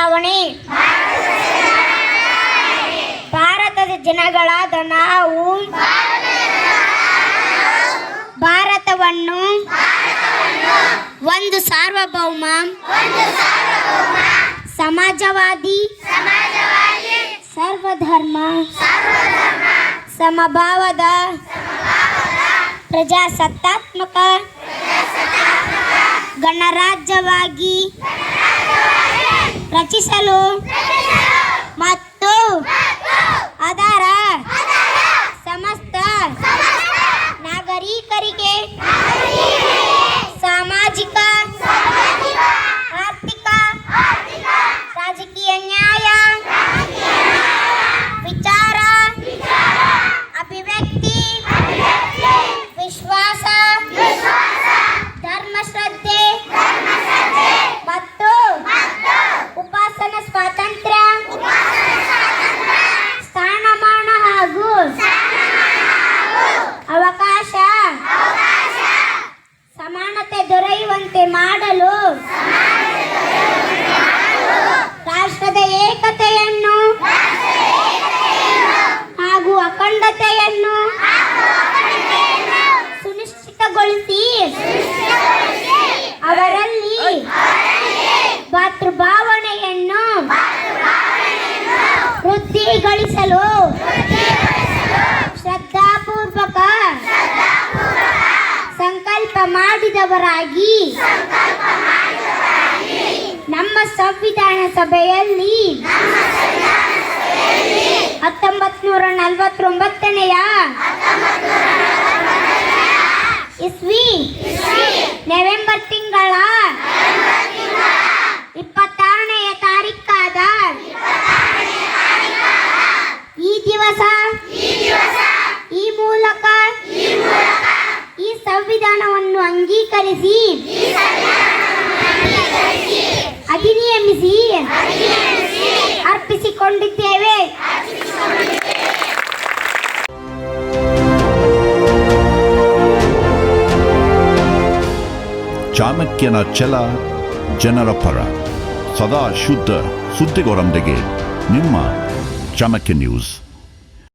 ಬದಲಾವಣೆ ಭಾರತದ ಜನಗಳಾದ ನಾವು ಭಾರತವನ್ನು ಒಂದು ಸಾರ್ವಭೌಮ ಸಮಾಜವಾದಿ ಸರ್ವಧರ್ಮ ಸಮಭಾವದ ಪ್ರಜಾಸತ್ತಾತ್ಮಕ ಗಣರಾಜ್ಯವಾಗಿ ರಚಿಸಲು ಮತ್ತು ಅದರ ಸಮಸ್ತ ನಾಗರಿಕರಿಗೆ. ಮಾತೃಭಾವನೆಯನ್ನು ವೃದ್ಧಿಗೊಳಿಸಲು ಶ್ರದ್ಧಾಪೂರ್ವಕ ಸಂಕಲ್ಪ ಮಾಡಿದವರಾಗಿ ನಮ್ಮ ಸಂವಿಧಾನ ಸಭೆಯಲ್ಲಿ ಹತ್ತೊಂಬತ್ ನೂರ ನಲವತ್ತೊಂಬತ್ತನೆಯ ಇಸ್ವಿ ನವೆಂಬರ್ ತಿಂಗಳ ಅಂಗೀಕರಿಸಿ ಅಧಿನಿಯಮಿಸಿ ಅರ್ಪಿಸಿಕೊಂಡಿದ್ದೇವೆ. ಚಾಣಕ್ಯನ ಛಲ ಜನರ ಪರ. ಸದಾ ಶುದ್ಧ ಸುದ್ದಿಗೋರೊಂದಿಗೆ ನಿಮ್ಮ ಚಾಮಕ್ಯ ನ್ಯೂಸ್.